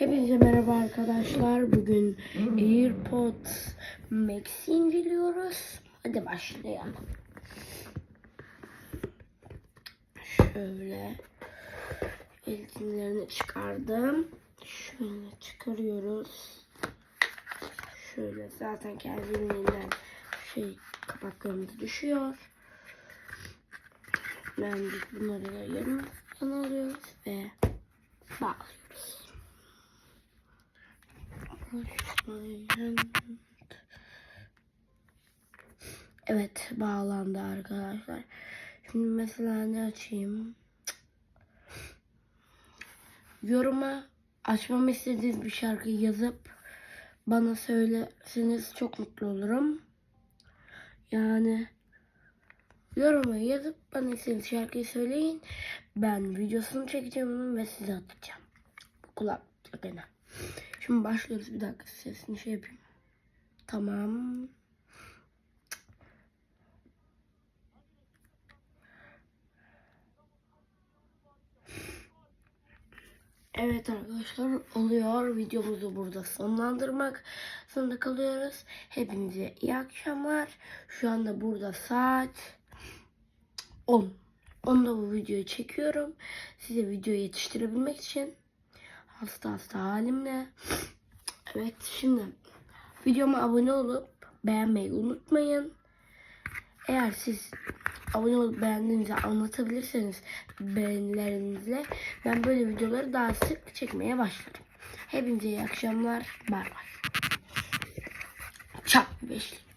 Hepinize merhaba arkadaşlar. Bugün AirPods Max'i inceliyoruz. Hadi başlayalım. Şöyle eldivlerini çıkardım. Şöyle çıkarıyoruz. Şöyle zaten kendiliğinden şey kapaklarımız düşüyor. Ben bunları da yanımızdan alıyoruz ve bağlıyoruz. Evet bağlandı arkadaşlar. Şimdi mesela ne açayım? Yoruma açmamı istediğiniz bir şarkıyı yazıp bana söylerseniz çok mutlu olurum. Yani yoruma yazıp bana istediğiniz şarkıyı söyleyin. Ben videosunu çekeceğim ve size atacağım. Bu kulaklıkla. Şimdi başlıyoruz. Bir dakika sesini şey yapayım. Tamam. Evet arkadaşlar oluyor. Videomuzu burada sonlandırmak zorunda kalıyoruz. Hepinize iyi akşamlar. Şu anda burada saat 10. Onda bu videoyu çekiyorum. Size video yetiştirebilmek için hasta hasta halimle. Evet şimdi videoma abone olup beğenmeyi unutmayın. Eğer siz abone olup beğendiğinizi anlatabilirseniz beğenilerinizle ben böyle videoları daha sık çekmeye başlarım. Hepinize iyi akşamlar. Bay bay. Çak beşlik.